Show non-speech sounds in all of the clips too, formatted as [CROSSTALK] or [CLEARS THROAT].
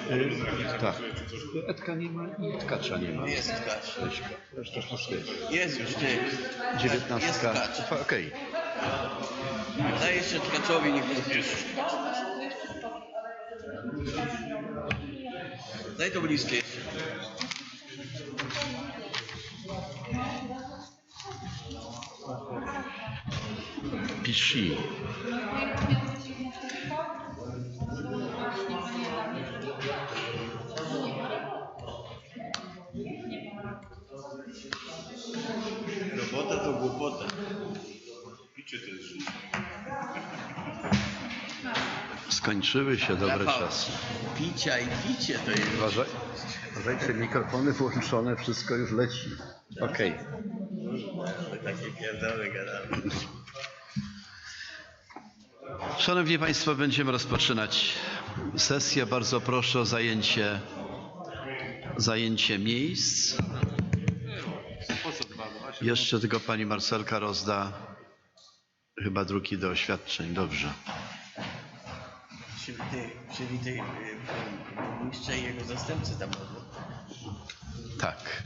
podobno na granicach Tak. czy coś. Edka nie ma i tkacza nie ma. Jest tkacz. Reszta wszystko jest. Jest już. Jest Dziewiętnastka. tkacz. Okej. Daj jeszcze tkaczowi, niech będzie. Daj tą listę jeszcze. Pishi. Skończyły się dobre Rafał, czasy. Picia i picie to jest. Uważaj, uważajcie, mikrofony włączone, wszystko już leci. Okej. To takie pierdoły gadamy. Szanowni Państwo, będziemy rozpoczynać sesję. Bardzo proszę o zajęcie, zajęcie miejsc. Jeszcze tylko pani Marcelka rozda chyba druki do oświadczeń. Dobrze. Przywity, przywity y, burmistrza i jego zastępcy tam. Tak.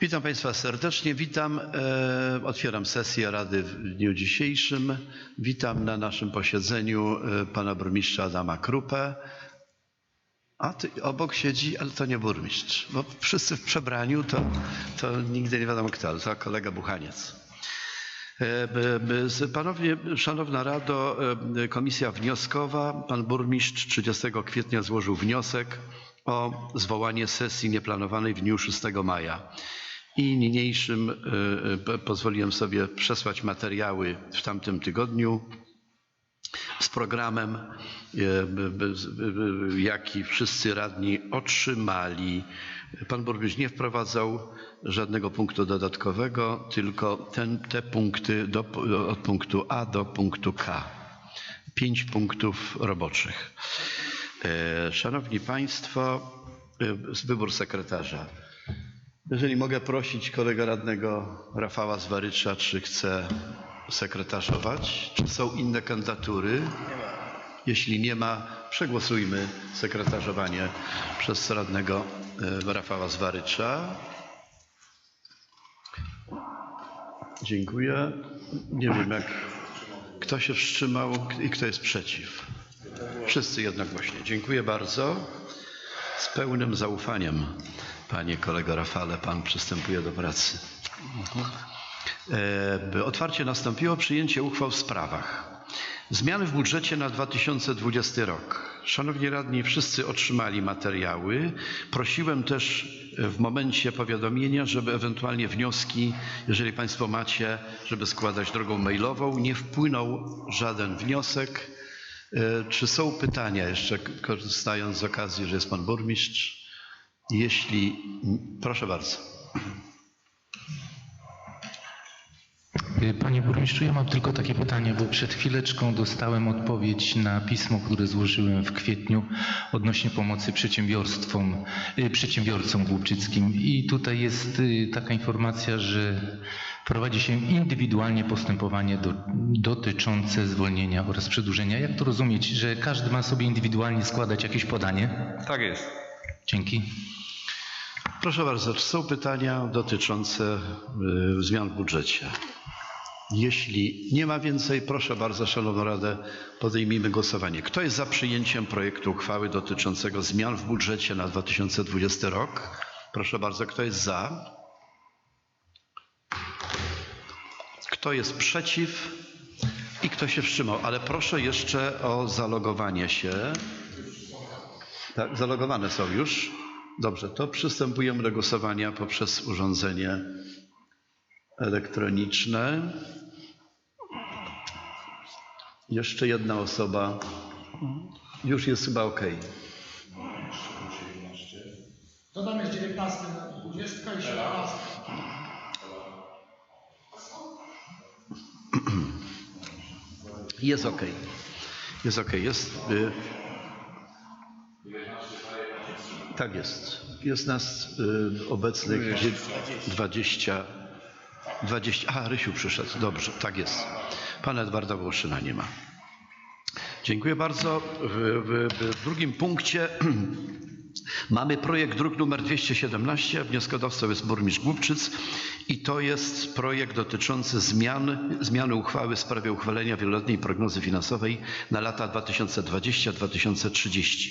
Witam Państwa serdecznie. Witam. E, otwieram sesję Rady w dniu dzisiejszym. Witam na naszym posiedzeniu e, pana burmistrza Adama Krupę. A ty, obok siedzi, ale to nie burmistrz, bo wszyscy w przebraniu to, to nigdy nie wiadomo kto, ale to kolega Buchaniec. E, b- z- Panowie, Szanowna Rado, e, Komisja Wnioskowa, Pan Burmistrz 30 kwietnia złożył wniosek o zwołanie sesji nieplanowanej w dniu 6 maja. I niniejszym e, e, po- pozwoliłem sobie przesłać materiały w tamtym tygodniu z programem, e, jaki wszyscy radni otrzymali. Pan burmistrz nie wprowadzał żadnego punktu dodatkowego, tylko ten, te punkty do, od punktu A do punktu K. Pięć punktów roboczych. E, Szanowni Państwo, e, wybór sekretarza. Jeżeli mogę prosić kolegę radnego Rafała Zwarycza, czy chce sekretarzować? Czy są inne kandydatury? Nie ma. Jeśli nie ma, przegłosujmy sekretarzowanie przez radnego Rafała Zwarycza. Dziękuję. Nie wiem, jak kto się wstrzymał i kto jest przeciw. Wszyscy jednogłośnie. Dziękuję bardzo. Z pełnym zaufaniem, panie kolego Rafale, pan przystępuje do pracy. E, Otwarcie nastąpiło przyjęcie uchwał w sprawach. Zmiany w budżecie na 2020 rok. Szanowni radni, wszyscy otrzymali materiały. Prosiłem też w momencie powiadomienia, żeby ewentualnie wnioski, jeżeli Państwo macie, żeby składać drogą mailową. Nie wpłynął żaden wniosek. E, Czy są pytania jeszcze, korzystając z okazji, że jest Pan Burmistrz? Jeśli, proszę bardzo. Panie burmistrzu, ja mam tylko takie pytanie, bo przed chwileczką dostałem odpowiedź na pismo, które złożyłem w kwietniu odnośnie pomocy przedsiębiorstwom, y, przedsiębiorcom głubczyckim i tutaj jest y, taka informacja, że prowadzi się indywidualnie postępowanie do, dotyczące zwolnienia oraz przedłużenia. Jak to rozumieć, że każdy ma sobie indywidualnie składać jakieś podanie? Tak jest. Dzięki. Proszę bardzo, czy są pytania dotyczące y, zmian w budżecie? Jeśli nie ma więcej, proszę bardzo, Szanowną Radę, podejmijmy głosowanie. Kto jest za przyjęciem projektu uchwały dotyczącego zmian w budżecie na 2020 rok? Proszę bardzo, kto jest za? Kto jest przeciw? I kto się wstrzymał? Ale proszę jeszcze o zalogowanie się. Tak, zalogowane są już. Dobrze, to przystępujemy do głosowania poprzez urządzenie elektroniczne. Jeszcze jedna osoba. Już jest chyba ok. To tam jest 19 na 20 i 17. Jest ok. Jest ok. Jest. Y... Tak jest. Jest nas y, obecnych dzie- 20. 20. A, Rysiu przyszedł. Dobrze, tak jest. Pana Edwarda Wołoszyna nie ma. Dziękuję bardzo. W, w, w drugim punkcie [CLEARS THROAT] mamy projekt druk numer 217. Wnioskodawcą jest burmistrz Głubczyc i to jest projekt dotyczący zmian, zmiany uchwały w sprawie uchwalenia wieloletniej prognozy finansowej na lata 2020-2030.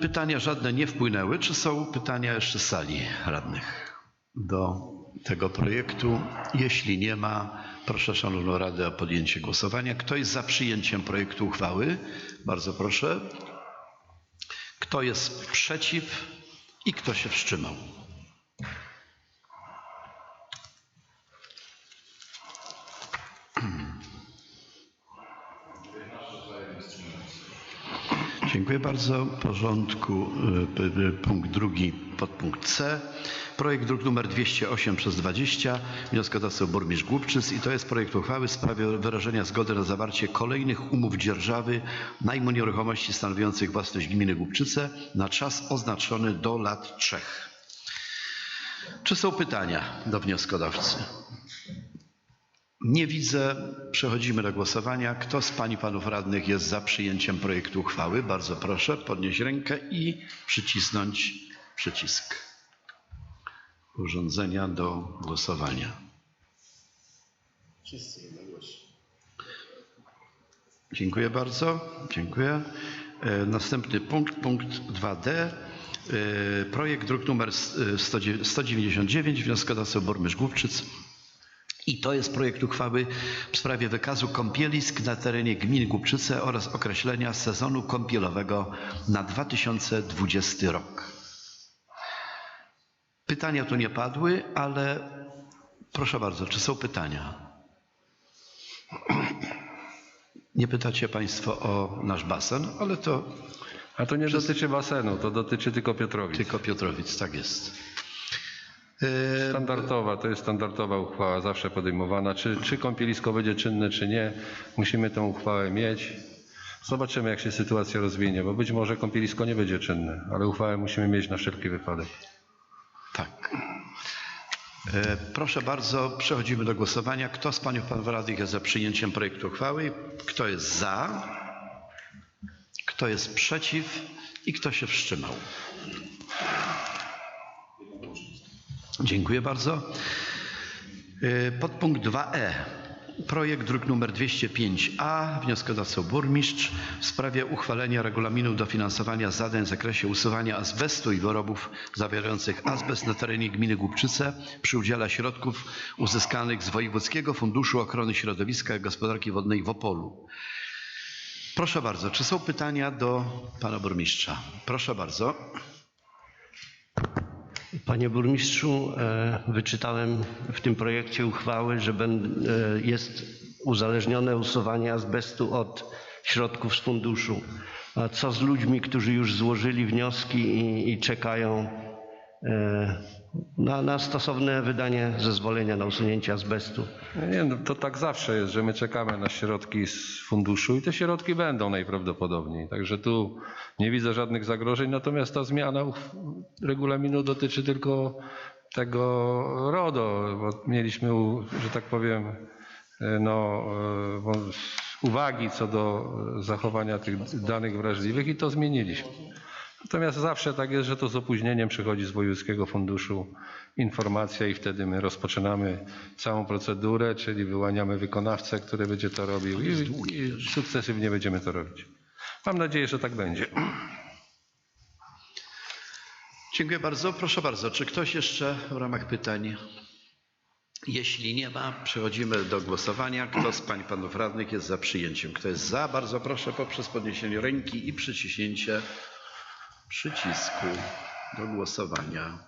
Pytania żadne nie wpłynęły. Czy są pytania jeszcze z sali radnych do tego projektu? Jeśli nie ma, proszę Szanowną Radę o podjęcie głosowania. Kto jest za przyjęciem projektu uchwały? Bardzo proszę. Kto jest przeciw i kto się wstrzymał? Dziękuję bardzo. Porządku y, y, punkt drugi, podpunkt C. Projekt druk numer 208 przez 20. Wnioskodawcą burmistrz Głubczyc i to jest projekt uchwały w sprawie wyrażenia zgody na zawarcie kolejnych umów dzierżawy najmu nieruchomości stanowiących własność gminy Głubczyce na czas oznaczony do lat trzech. Czy są pytania do wnioskodawcy? Nie widzę. Przechodzimy do głosowania. Kto z pań i panów radnych jest za przyjęciem projektu uchwały? Bardzo proszę podnieść rękę i przycisnąć przycisk urządzenia do głosowania. Dziękuję bardzo. Dziękuję. E, Następny punkt, punkt 2d. E, Projekt druk numer s- e, 100 199, wnioskodawca burmistrz Głubczyc. I to jest projekt uchwały w sprawie wykazu kąpielisk na terenie gminy Głubczyce oraz określenia sezonu kąpielowego na 2020 rok. Pytania tu nie padły, ale proszę bardzo, czy są pytania? Nie pytacie Państwo o nasz basen, ale to A to nie dotyczy basenu, to dotyczy tylko Piotrowic. tylko Piotrowic, tak jest. Standardowa, to jest standardowa uchwała, zawsze podejmowana. Czy, czy kąpielisko będzie czynne, czy nie, musimy tę uchwałę mieć. Zobaczymy, jak się sytuacja rozwinie, bo być może kąpielisko nie będzie czynne, ale uchwałę musimy mieć na wszelki wypadek. Tak. E, Proszę bardzo, przechodzimy do głosowania. Kto z Paniów Panów Radnych jest za przyjęciem projektu uchwały? Kto jest za? Kto jest przeciw? I kto się wstrzymał? Dziękuję bardzo. E, Podpunkt 2e. Projekt druk numer 205a, wnioskodawcą burmistrz w sprawie uchwalenia regulaminu dofinansowania zadań w zakresie usuwania azbestu i wyrobów zawierających azbest na terenie gminy Głubczyce przy udziale środków uzyskanych z Wojewódzkiego Funduszu Ochrony Środowiska i Gospodarki Wodnej w Opolu. Proszę bardzo, czy są pytania do pana burmistrza? Proszę bardzo. Panie burmistrzu, e, wyczytałem w tym projekcie uchwały, że e, jest uzależnione usuwanie azbestu od środków z funduszu. A co z ludźmi, którzy już złożyli wnioski i, i czekają na, na stosowne wydanie zezwolenia na usunięcie azbestu? Nie, no, to tak zawsze jest, że my czekamy na środki z funduszu i te środki będą najprawdopodobniej. Także tu nie widzę żadnych zagrożeń, natomiast ta zmiana regulaminu dotyczy tylko tego RODO, bo mieliśmy, że tak powiem, e, no, e, uwagi co do e, zachowania tych danych wrażliwych i to zmieniliśmy. Natomiast zawsze tak jest, że to z opóźnieniem przychodzi z Wojewódzkiego Funduszu informacja i wtedy my rozpoczynamy całą procedurę, czyli wyłaniamy wykonawcę, który będzie to robił i, i sukcesywnie będziemy to robić. Mam nadzieję, że tak będzie. Dziękuję bardzo. Proszę bardzo, czy ktoś jeszcze w ramach pytań? Jeśli nie ma, przechodzimy do głosowania. Kto z pań i panów radnych jest za przyjęciem? Kto jest za? Bardzo proszę poprzez podniesienie ręki i przyciśnięcie przycisku do głosowania.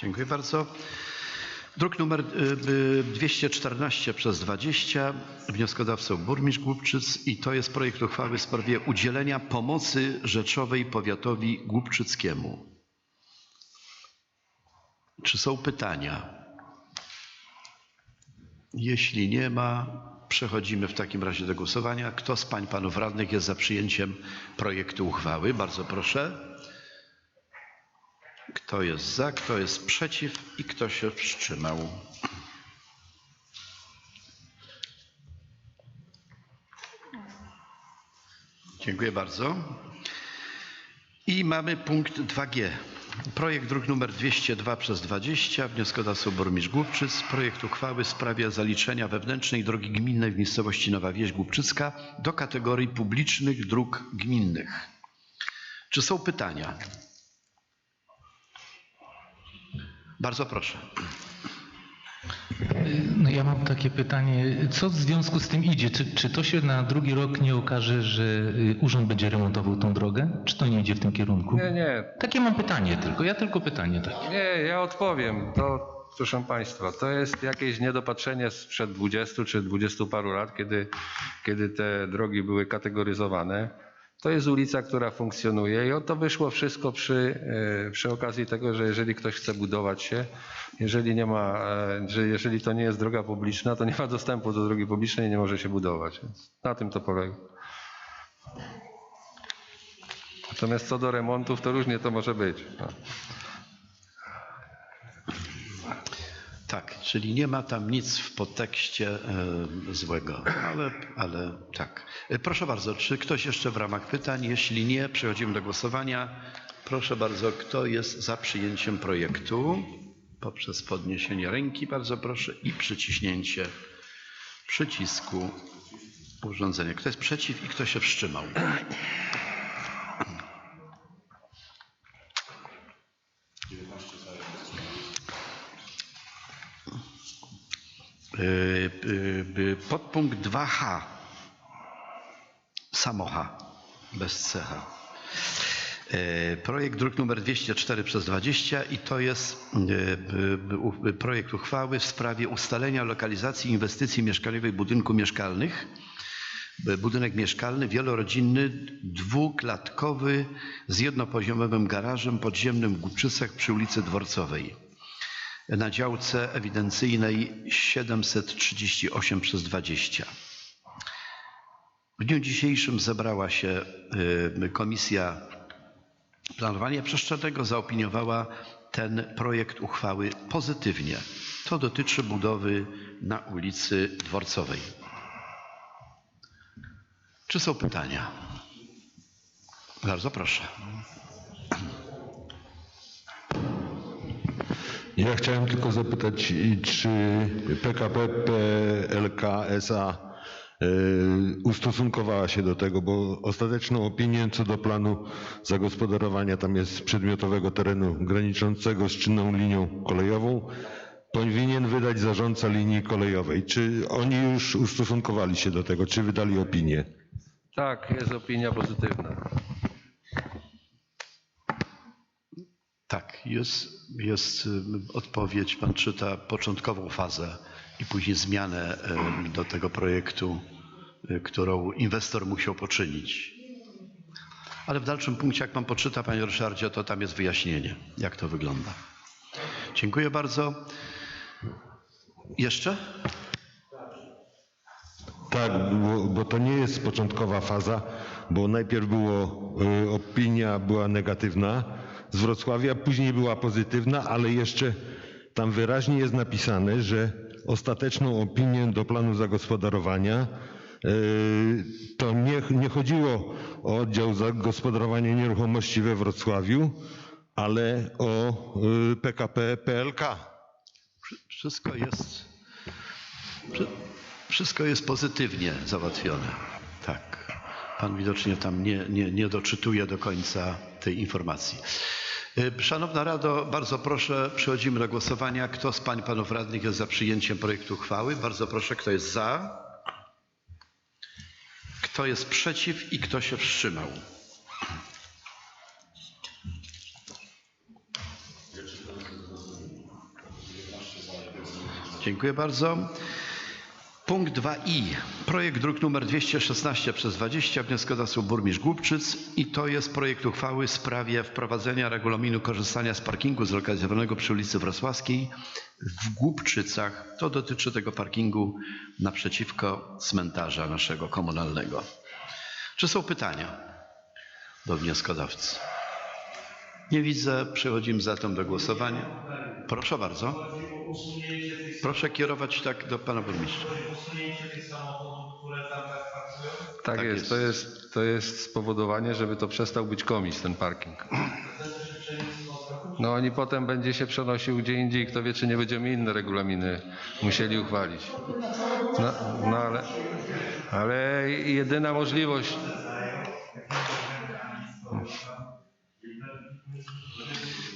Dziękuję bardzo. Druk numer y, y, 214 przez 20. Wnioskodawcą burmistrz Głubczyc i to jest projekt uchwały w sprawie udzielenia pomocy rzeczowej powiatowi głubczyckiemu. Czy są pytania? Jeśli nie ma, przechodzimy w takim razie do głosowania. Kto z pań panów radnych jest za przyjęciem projektu uchwały? Bardzo proszę. Kto jest za, kto jest przeciw i kto się wstrzymał? Dziękuję bardzo. I mamy punkt 2G. Projekt druk numer 202 przez 20, wnioskodawcą burmistrz Głubczyc. Projekt uchwały w sprawie zaliczenia wewnętrznej drogi gminnej w miejscowości Nowa Wieś Głubczycka do kategorii publicznych dróg gminnych. Czy są pytania? Bardzo proszę. No ja mam takie pytanie, co w związku z tym idzie? Czy, czy to się na drugi rok nie okaże, że y, urząd będzie remontował tą drogę? Czy to nie idzie w tym kierunku? Nie, nie, Takie mam pytanie tylko, ja tylko pytanie takie. nie, ja odpowiem. To, proszę Państwa, to jest jakieś niedopatrzenie sprzed 20 czy 20 paru lat, kiedy, kiedy te drogi były kategoryzowane. To jest ulica, która funkcjonuje i o to wyszło wszystko przy, e, przy okazji tego, że jeżeli ktoś chce budować się, jeżeli nie ma, e, że jeżeli to nie jest droga publiczna, to nie ma dostępu do drogi publicznej i nie może się budować. Więc na tym to polega. Natomiast co do remontów, to różnie to może być. No. Tak, czyli nie ma tam nic w podtekście e, złego, ale, ale tak. E, Proszę bardzo, czy ktoś jeszcze w ramach pytań? Jeśli nie, przechodzimy do głosowania. Proszę bardzo, kto jest za przyjęciem projektu? Poprzez podniesienie ręki, bardzo proszę, i przyciśnięcie przycisku urządzenia. Kto jest przeciw i kto się wstrzymał? Y, y, Podpunkt 2H. Samocha, bez CH. Y, Projekt druk numer 204 przez 20 i to jest y, projekt uchwały w sprawie ustalenia lokalizacji inwestycji mieszkaniowej budynku mieszkalnych. Y, Budynek mieszkalny wielorodzinny, dwuklatkowy z jednopoziomowym garażem podziemnym w Głubczycach przy ulicy Dworcowej na działce ewidencyjnej 738 przez 20. W dniu dzisiejszym zebrała się Komisja Planowania Przestrzennego, zaopiniowała ten projekt uchwały pozytywnie. To dotyczy budowy na ulicy Dworcowej. Czy są pytania? Bardzo proszę. Ja chciałem tylko zapytać, czy PKP PLK SA ustosunkowała się do tego, bo ostateczną opinię co do planu zagospodarowania tam jest przedmiotowego terenu graniczącego z czynną linią kolejową powinien wydać zarządca linii kolejowej. Czy oni już ustosunkowali się do tego, czy wydali opinię? Tak, jest opinia pozytywna. Tak, jest, jest y, odpowiedź. Pan czyta początkową fazę i później zmianę do tego projektu, y, którą inwestor musiał poczynić. Ale w dalszym punkcie, jak pan poczyta, panie Ryszardzie, to tam jest wyjaśnienie, jak to wygląda. Dziękuję bardzo. Jeszcze? Tak, bo, bo to nie jest początkowa faza, bo najpierw było, y, opinia była negatywna z Wrocławia, później była pozytywna, ale jeszcze tam wyraźnie jest napisane, że ostateczną opinię do planu zagospodarowania y, to nie, nie chodziło o oddział zagospodarowania nieruchomości we Wrocławiu, ale o y, PKP PLK. Wszystko jest, wszy- wszystko jest pozytywnie załatwione. Tak. Pan widocznie tam nie, nie, nie doczytuje do końca tej informacji. Y, Szanowna Rado, bardzo proszę, przechodzimy do głosowania. Kto z pań i panów radnych jest za przyjęciem projektu uchwały? Bardzo proszę, kto jest za? Kto jest przeciw i kto się wstrzymał? Dziękuję bardzo. Punkt 2i. Projekt druk numer 216 przez 20 wnioskodawców burmistrz Głubczyc i to jest projekt uchwały w sprawie wprowadzenia regulaminu korzystania z parkingu zlokalizowanego przy ulicy Wrocławskiej w Głubczycach. To dotyczy tego parkingu naprzeciwko cmentarza naszego komunalnego. Czy są pytania do wnioskodawcy? Nie widzę. Przechodzimy zatem do głosowania. Proszę bardzo. Proszę kierować tak do pana burmistrza. Tak, Tak jest. jest. To, jest, to jest spowodowanie, żeby to przestał być komis, ten parking. No oni potem będzie się przenosił gdzie indziej. Kto wie, czy nie będziemy inne regulaminy musieli uchwalić. No, no ale, ale jedyna możliwość,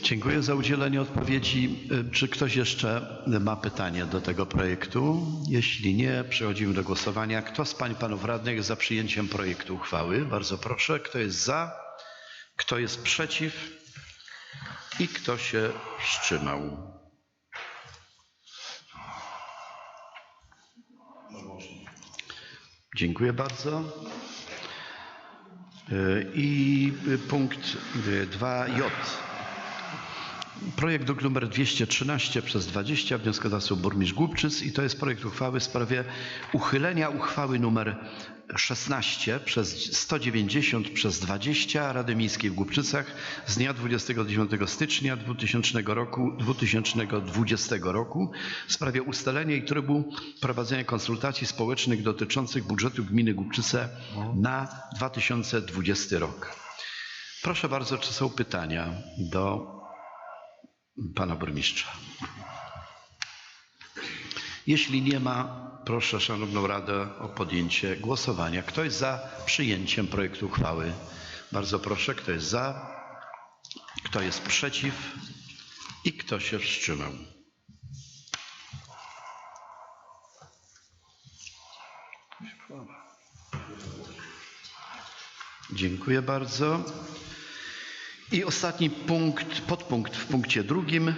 Dziękuję za udzielenie odpowiedzi. Y, Czy ktoś jeszcze ma pytanie do tego projektu? Jeśli nie, przechodzimy do głosowania. Kto z pań i panów radnych jest za przyjęciem projektu uchwały? Bardzo proszę. Kto jest za? Kto jest przeciw? I kto się wstrzymał? Dziękuję bardzo. Y, I y, punkt y, 2j. Projekt druk numer 213 przez 20 wnioskodawców burmistrz Głubczyc i to jest projekt uchwały w sprawie uchylenia uchwały numer 16 przez 190 przez 20 Rady Miejskiej w Głubczycach z dnia 29 stycznia 2000 roku, 2020 roku w sprawie ustalenia i trybu prowadzenia konsultacji społecznych dotyczących budżetu gminy Głubczyce na 2020 rok. Proszę bardzo, czy są pytania do pana burmistrza. Jeśli nie ma, proszę Szanowną Radę o podjęcie głosowania. Kto jest za przyjęciem projektu uchwały? Bardzo proszę, kto jest za, kto jest przeciw i kto się wstrzymał. Dziękuję bardzo. I ostatni punkt, podpunkt w punkcie drugim, e,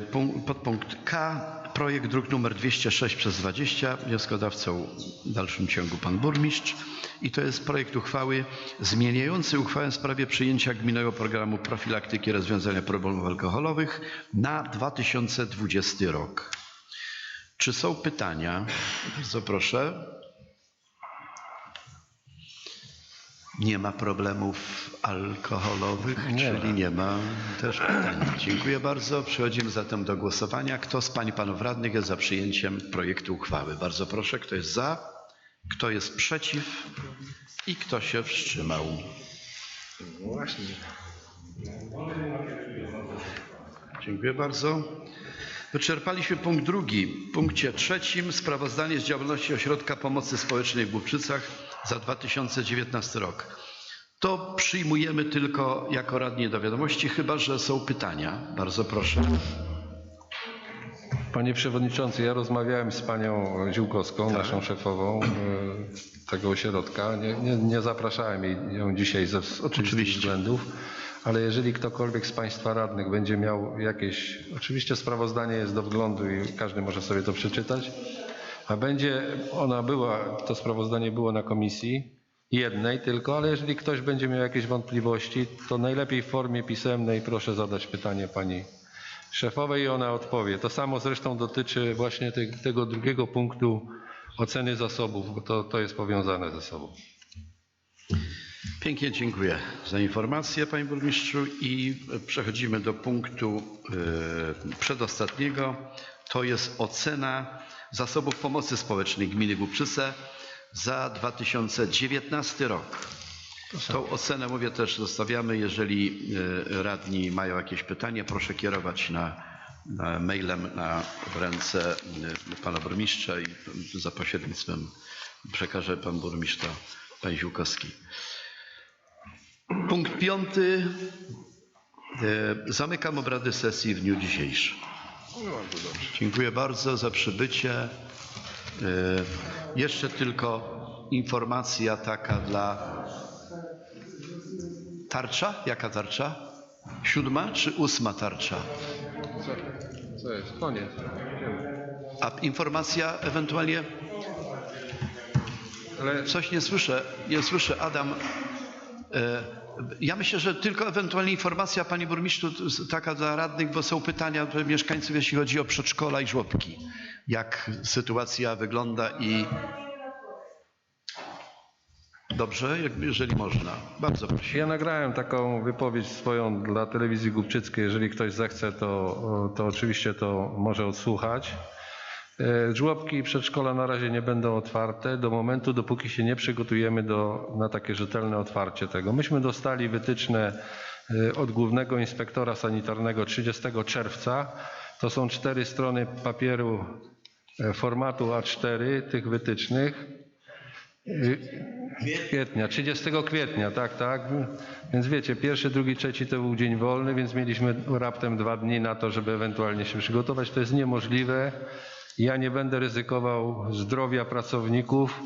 punk- podpunkt K, projekt druk numer 206 przez 20, wnioskodawcą w dalszym ciągu pan burmistrz. I to jest projekt uchwały zmieniający uchwałę w sprawie przyjęcia gminnego programu profilaktyki i rozwiązania problemów alkoholowych na 2020 rok. Czy są pytania? Bardzo proszę. Nie ma problemów alkoholowych, Nie czyli ma. nie ma też pytań. Dziękuję bardzo. Przechodzimy zatem do głosowania. Kto z pań i panów radnych jest za przyjęciem projektu uchwały? Bardzo proszę, kto jest za, kto jest przeciw i kto się wstrzymał. Dziękuję bardzo. Wyczerpaliśmy punkt drugi. W punkcie trzecim sprawozdanie z działalności Ośrodka Pomocy Społecznej w Głubczycach za 2019 rok. To przyjmujemy tylko jako radni do wiadomości, chyba że są pytania. Bardzo proszę. Panie Przewodniczący, ja rozmawiałem z Panią Ziółkowską, naszą szefową e, tego ośrodka. Nie, nie, nie zapraszałem jej, ją dzisiaj ze oczywistych Oczywiście. względów, ale jeżeli ktokolwiek z Państwa radnych będzie miał jakieś, oczywiście sprawozdanie jest do wglądu i każdy może sobie to przeczytać, a będzie, ona była, to sprawozdanie było na komisji, jednej tylko, ale jeżeli ktoś będzie miał jakieś wątpliwości, to najlepiej w formie pisemnej proszę zadać pytanie Pani szefowej i ona odpowie. To samo zresztą dotyczy właśnie te, tego drugiego punktu oceny zasobów, bo to, to jest powiązane ze sobą. Pięknie dziękuję za informację, panie burmistrzu. I przechodzimy do punktu e, przedostatniego. To jest ocena zasobów pomocy społecznej gminy Głubczyce za 2019 rok. Tą ocenę, mówię, też zostawiamy. Jeżeli e, radni mają jakieś pytania, proszę kierować na, na mailem na, w ręce e, pana burmistrza i za pośrednictwem przekaże pan burmistrz to pan Ziółkowski. Punkt piąty. E, Zamykam obrady sesji w dniu dzisiejszym. Dziękuję bardzo za przybycie. E, Jeszcze tylko informacja taka dla tarcza. Jaka tarcza? Siódma czy ósma tarcza? Co jest? Koniec. A informacja ewentualnie Ale Coś nie słyszę, nie słyszę. Adam, e, ja myślę, że tylko ewentualnie informacja, panie burmistrzu, taka dla radnych, bo są pytania mieszkańców, jeśli chodzi o przedszkola i żłobki. Jak sytuacja wygląda i... Dobrze, jeżeli można. Bardzo proszę. Ja nagrałem taką wypowiedź swoją dla telewizji Głubczyckiej. Jeżeli ktoś zechce, to, to oczywiście to może odsłuchać. E, Żłobki i przedszkola na razie nie będą otwarte do momentu, dopóki się nie przygotujemy do, na takie rzetelne otwarcie tego. Myśmy dostali wytyczne e, od głównego inspektora sanitarnego 30 czerwca. To są cztery strony papieru e, formatu A4 tych wytycznych. Kwietnia, 30 kwietnia, tak, tak. Więc wiecie, pierwszy, drugi, trzeci to był dzień wolny, więc mieliśmy raptem dwa dni na to, żeby ewentualnie się przygotować. To jest niemożliwe. Ja nie będę ryzykował zdrowia pracowników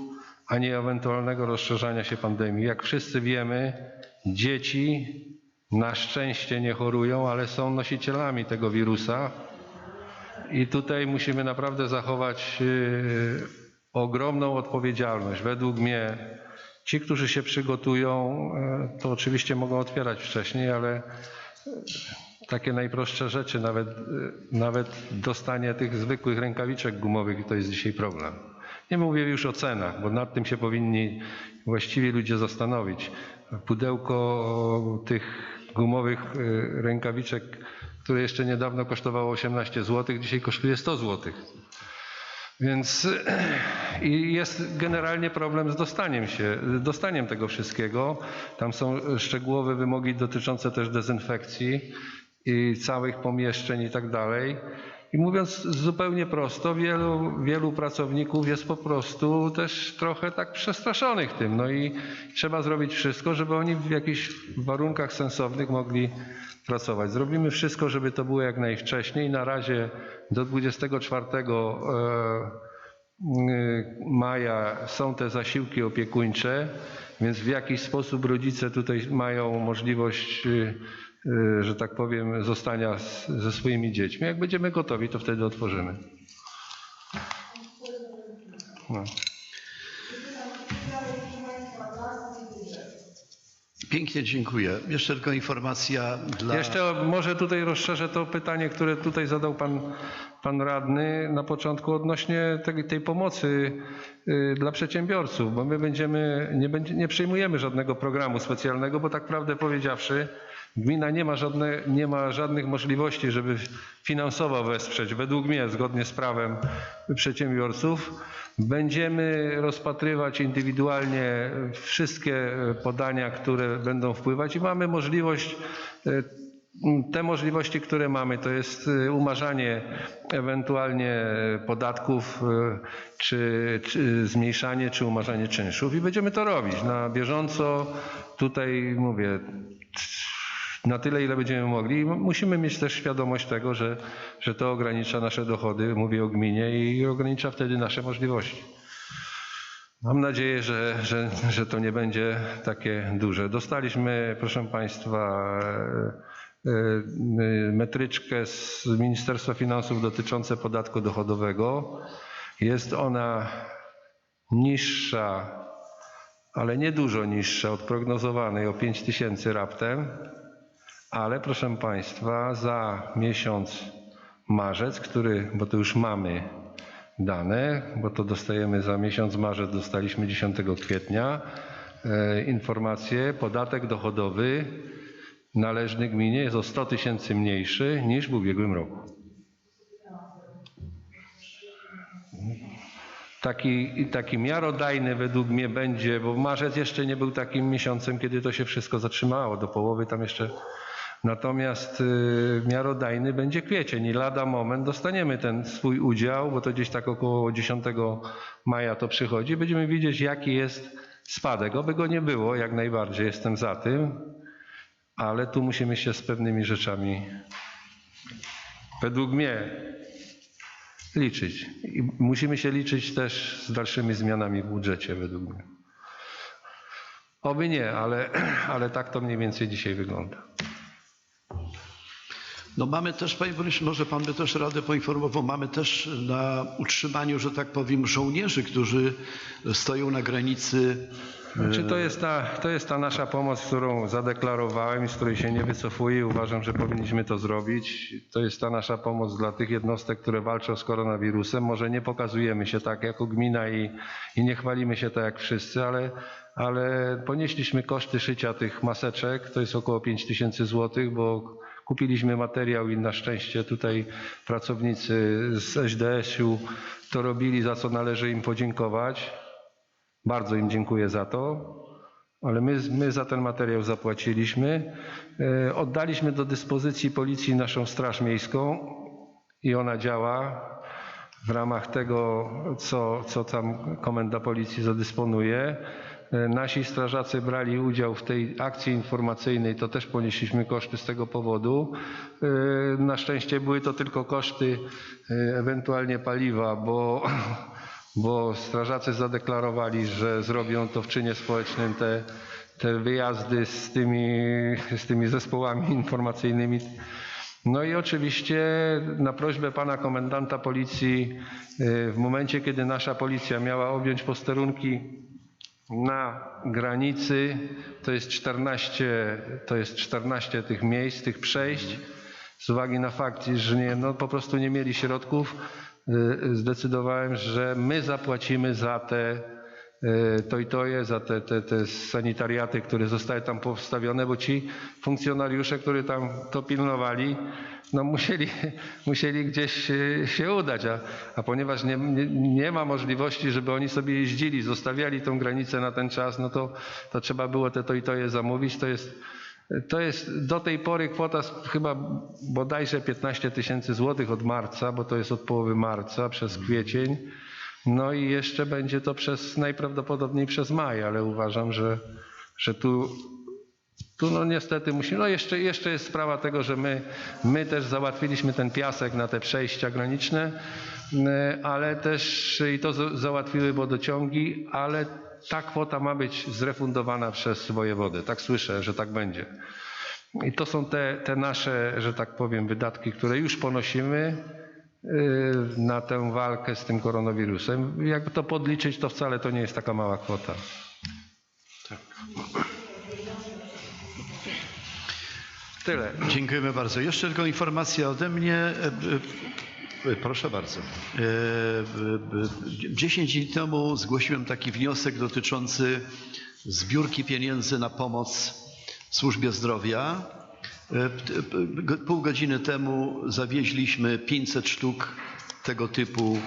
ani ewentualnego rozszerzania się pandemii. Jak wszyscy wiemy, dzieci na szczęście nie chorują, ale są nosicielami tego wirusa. I tutaj musimy naprawdę zachować yy, ogromną odpowiedzialność. Według mnie ci, którzy się przygotują, yy, to oczywiście mogą otwierać wcześniej, ale yy, takie najprostsze rzeczy, nawet, yy, nawet dostanie tych zwykłych rękawiczek gumowych, to jest dzisiaj problem. Nie mówię już o cenach, bo nad tym się powinni właściwie ludzie zastanowić. Pudełko tych gumowych yy, rękawiczek, które jeszcze niedawno kosztowało 18 zł, dzisiaj kosztuje 100 zł. Więc i jest generalnie problem z dostaniem się, dostaniem tego wszystkiego. Tam są szczegółowe wymogi dotyczące też dezynfekcji całych pomieszczeń i tak dalej. I mówiąc zupełnie prosto, wielu, wielu pracowników jest po prostu też trochę tak przestraszonych tym. No i trzeba zrobić wszystko, żeby oni w jakichś warunkach sensownych mogli pracować. Zrobimy wszystko, żeby to było jak najwcześniej. Na razie do 24 e, maja są te zasiłki opiekuńcze, więc w jakiś sposób rodzice tutaj mają możliwość, y, że tak powiem, zostania z, ze swoimi dziećmi. Jak będziemy gotowi, to wtedy otworzymy. No. Pięknie dziękuję. Jeszcze tylko informacja dla... Jeszcze może tutaj rozszerzę to pytanie, które tutaj zadał pan, pan radny na początku odnośnie tej, tej pomocy y, dla przedsiębiorców, bo my będziemy, nie, będzie, nie przyjmujemy żadnego programu specjalnego, bo tak prawdę powiedziawszy, gmina nie ma, żadne, nie ma żadnych możliwości, żeby finansowo wesprzeć, według mnie, zgodnie z prawem przedsiębiorców. Będziemy rozpatrywać indywidualnie wszystkie podania, które będą wpływać i mamy możliwość, e, te możliwości, które mamy, to jest e, umarzanie ewentualnie podatków, e, czy, czy zmniejszanie, czy umarzanie czynszów i będziemy to robić na bieżąco. Tutaj mówię, na tyle, ile będziemy mogli. Musimy mieć też świadomość tego, że, że to ogranicza nasze dochody, mówię o gminie, i ogranicza wtedy nasze możliwości. Mam nadzieję, że, że, że to nie będzie takie duże. Dostaliśmy, proszę Państwa, e, e, metryczkę z Ministerstwa Finansów dotyczące podatku dochodowego. Jest ona niższa, ale nie dużo niższa od prognozowanej o 5 tysięcy raptem. Ale proszę Państwa, za miesiąc marzec, który, bo to już mamy dane, bo to dostajemy za miesiąc marzec, dostaliśmy 10 kwietnia e, informację, podatek dochodowy należny gminie jest o 100 tysięcy mniejszy niż w ubiegłym roku. Taki, taki miarodajny według mnie będzie, bo marzec jeszcze nie był takim miesiącem, kiedy to się wszystko zatrzymało. Do połowy tam jeszcze Natomiast y, miarodajny będzie kwiecień i lada moment dostaniemy ten swój udział, bo to gdzieś tak około 10 maja to przychodzi. Będziemy widzieć, jaki jest spadek. Oby go nie było, jak najbardziej jestem za tym, ale tu musimy się z pewnymi rzeczami, według mnie, liczyć. I musimy się liczyć też z dalszymi zmianami w budżecie, według mnie. Oby nie, ale, [CLEARS THROAT] ale tak to mniej więcej dzisiaj wygląda. No mamy też, panie burmistrzu, może pan by też radę poinformował, mamy też na utrzymaniu, że tak powiem, żołnierzy, którzy stoją na granicy. Czy to jest, ta, to jest ta nasza pomoc, którą zadeklarowałem i z której się nie wycofuję. Uważam, że powinniśmy to zrobić. To jest ta nasza pomoc dla tych jednostek, które walczą z koronawirusem. Może nie pokazujemy się tak jako gmina i, i nie chwalimy się tak jak wszyscy, ale, ale ponieśliśmy koszty szycia tych maseczek. To jest około 5 tysięcy złotych, bo kupiliśmy materiał i na szczęście tutaj pracownicy z SDSU to robili, za co należy im podziękować. Bardzo im dziękuję za to, ale my, my za ten materiał zapłaciliśmy. E, Oddaliśmy do dyspozycji policji naszą Straż Miejską i ona działa w ramach tego, co, co tam komenda policji zadysponuje. E, Nasi strażacy brali udział w tej akcji informacyjnej, to też ponieśliśmy koszty z tego powodu. E, Na szczęście były to tylko koszty e, ewentualnie paliwa, bo [COUGHS] bo strażacy zadeklarowali, że zrobią to w czynie społecznym te, te wyjazdy z tymi, z tymi zespołami [LAUGHS] informacyjnymi. No i oczywiście na prośbę pana komendanta policji w momencie, kiedy nasza policja miała objąć posterunki na granicy, to jest 14, to jest 14 tych miejsc, tych przejść, z uwagi na fakt, że nie, no, po prostu nie mieli środków, y, zdecydowałem, że my zapłacimy za te y, to i to jest, za te, te, te sanitariaty, które zostały tam postawione, bo ci funkcjonariusze, którzy tam to pilnowali, no musieli, [LAUGHS] musieli gdzieś y, się udać, a, a ponieważ nie, nie, nie ma możliwości, żeby oni sobie jeździli, zostawiali tą granicę na ten czas, no to, to trzeba było te to i to je zamówić. To jest, to jest do tej pory kwota chyba bodajże 15 tysięcy złotych od marca, bo to jest od połowy marca przez kwiecień. No i jeszcze będzie to przez najprawdopodobniej przez maj, ale uważam, że, że tu, tu no niestety musimy. No jeszcze, jeszcze jest sprawa tego, że my, my też załatwiliśmy ten piasek na te przejścia graniczne, y, ale też i to za- załatwiły wodociągi, ale ta kwota ma być zrefundowana przez wojewodę. Tak słyszę, że tak będzie. I to są te, te nasze, że tak powiem, wydatki, które już ponosimy y, na tę walkę z tym koronawirusem. Jakby to podliczyć, to wcale to nie jest taka mała kwota. Tyle. Dziękujemy bardzo. Jeszcze tylko informacja ode mnie. E, e, Proszę bardzo. E, 10 dni temu zgłosiłem taki wniosek dotyczący zbiórki pieniędzy na pomoc służbie zdrowia. Pół godziny temu zawieźliśmy 500 sztuk tego typu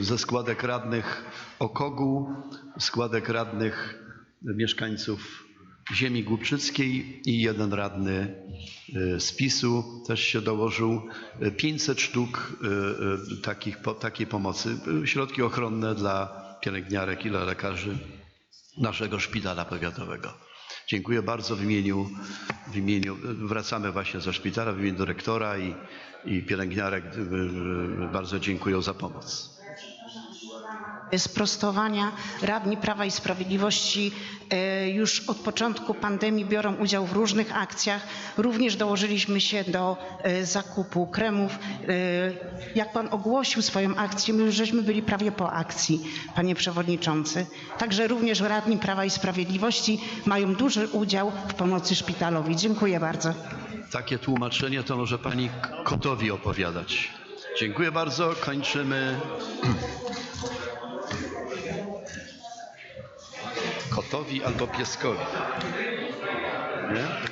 ze składek radnych Okogu, składek radnych mieszkańców ziemi głubczyckiej i jeden radny e, z PiSu też się dołożył. E, 500 sztuk e, e, takich, takiej pomocy. Środki ochronne dla pielęgniarek i dla lekarzy naszego szpitala powiatowego. Dziękuję bardzo w imieniu, w imieniu wracamy właśnie ze szpitala, w imieniu dyrektora i, i pielęgniarek bardzo dziękuję za pomoc. Sprostowania. Radni Prawa i Sprawiedliwości e, już od początku pandemii biorą udział w różnych akcjach. Również dołożyliśmy się do e, zakupu kremów. E, Jak pan ogłosił swoją akcję, my już żeśmy byli prawie po akcji, panie przewodniczący. Także również radni Prawa i Sprawiedliwości mają duży udział w pomocy szpitalowi. Dziękuję bardzo. Takie tłumaczenie to może pani Kotowi opowiadać. Dziękuję bardzo. Kończymy. Kotowi albo pieskowi. Nie?